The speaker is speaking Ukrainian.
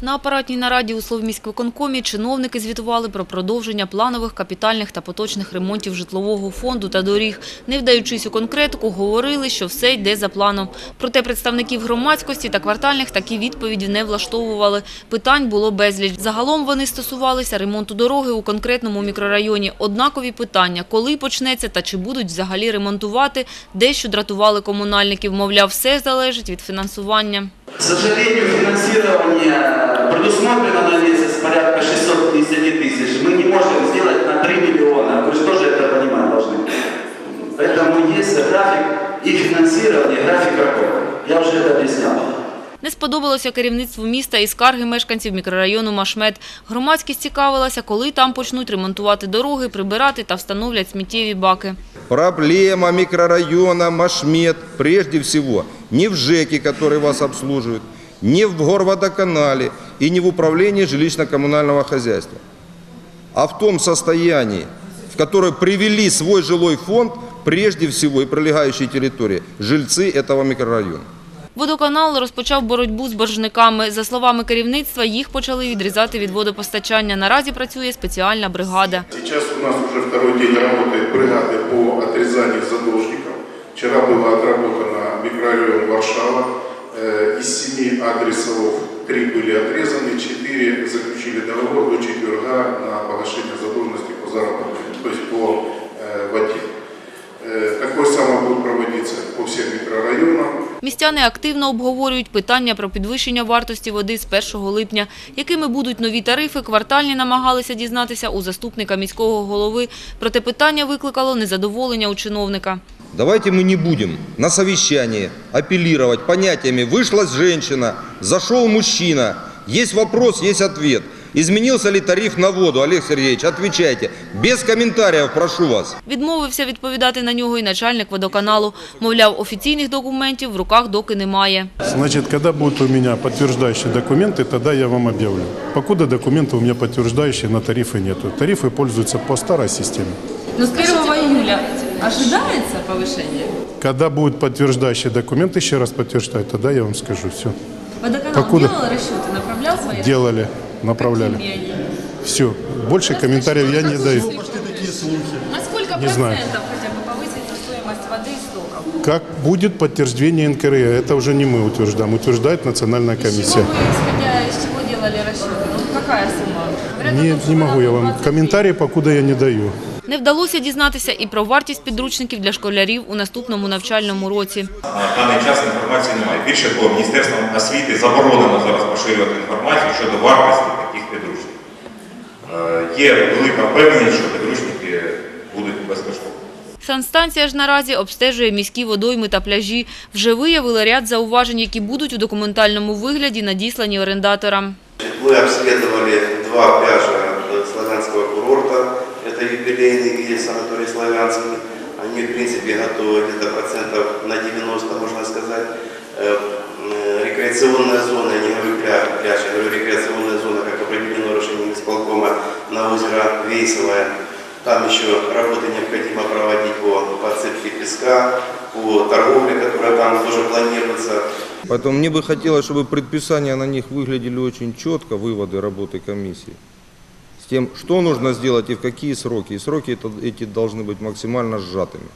На апаратній нараді у Словміськвиконкомі чиновники звітували про продовження планових, капітальних та поточних ремонтів житлового фонду та доріг. Не вдаючись у конкретику, говорили, що все йде за планом. Проте представників громадськості та квартальних такі відповіді не влаштовували. Питань було безліч. Загалом вони стосувалися ремонту дороги у конкретному мікрорайоні. Однакові питання – коли почнеться та чи будуть взагалі ремонтувати, дещо дратували комунальників. Мовляв, все залежить від фінансування. К сожалению, финансирование предусмотрено на месяц порядка 650 тысяч. Мы не можем сделать на 3 миллиона. Вы же тоже это понимать должны. Поэтому есть график и финансирование, и график работы. Я уже это объяснял. Не сподобалося керівництву міста і скарги мешканців мікрорайону Машмет. Громадськість цікавилася, коли там почнуть ремонтувати дороги, прибирати та встановлять сміттєві баки. Проблема микрорайона Машмет прежде всего не в ЖЭКе, который вас обслуживает, не в горводоканале и не в управлении жилищно-коммунального хозяйства, а в том состоянии, в которое привели свой жилой фонд прежде всего и прилегающие территории жильцы этого микрорайона. Водоканал розпочав боротьбу з боржниками. За словами керівництва, їх почали відрізати від водопостачання. Наразі працює спеціальна бригада. Сейчас у нас уже второй день работает бригады по отрезанию задолжников. Вчера была отработана микрорайон Варшава. Э, Из семи адресов три были отрезаны, четыре заключили договор до четверга на погашение задолженности по заработной, то есть по э, воде. Э, Такое самое будет проводиться по всем микрорайонам. Містяни активно обговорюють питання про підвищення вартості води з 1 липня. Якими будуть нові тарифи, квартальні намагалися дізнатися у заступника міського голови. Проте питання викликало незадоволення у чиновника. Давайте мы не будем на совещании апеллировать понятиями «вышла женщина», «зашел мужчина», есть вопрос, есть ответ. Изменился ли тариф на воду, Олег Сергеевич, отвечайте. Без комментариев, прошу вас. Відмовився відповідати на нього і начальник водоканалу. Мовляв, офіційних документів в руках доки немає. Значит, когда будут у меня подтверждающие документы, тогда я вам объявлю. Покуда документы у меня подтверждающие, на тарифы нету. Тарифы пользуются по старой системе. Но с 1 июля ожидается повышение? Когда будут подтверждающие документы, еще раз подтверждаю, тогда я вам скажу все. Водоканал Покуда? делал расчеты, направлял свои? Делали, направляли. Все. Больше комментариев я не даю. На сколько Не знаю. процентов хотя бы повысится стоимость воды и стоков? Как будет подтверждение НКРЕ, это уже не мы утверждаем, утверждает Национальная чего комиссия. вы, исходя из чего делали расчеты? Ну, какая сумма? О Не, не могу я вам. 20 Комментарии покуда я не даю. Не вдалося дізнатися і про вартість підручників для школярів у наступному навчальному році. На даний час інформації немає. Більше того, Міністерством освіти заборонено зараз поширювати інформацію щодо вартості таких підручників. Е, Є велика впевненість, що підручники будуть безкоштовні. Санстанція ж наразі обстежує міські водойми та пляжі. Вже виявили ряд зауважень, які будуть у документальному вигляді надіслані орендаторам. Мы обследовали Юбилейный и санаторий Славянский. Они, в принципе, готовы где-то процентов на 90, можно сказать. Э, Рекреационная зона, я не говорю пля- пляж, я говорю рекреационная зона, как определено решением исполкома на озеро Вейсовое. Там еще работы необходимо проводить по подсыпке песка, по торговле, которая там тоже планируется. Поэтому мне бы хотелось, чтобы предписания на них выглядели очень четко, выводы работы комиссии. С тем, что нужно сделать и в какие сроки. И сроки это- эти должны быть максимально сжатыми.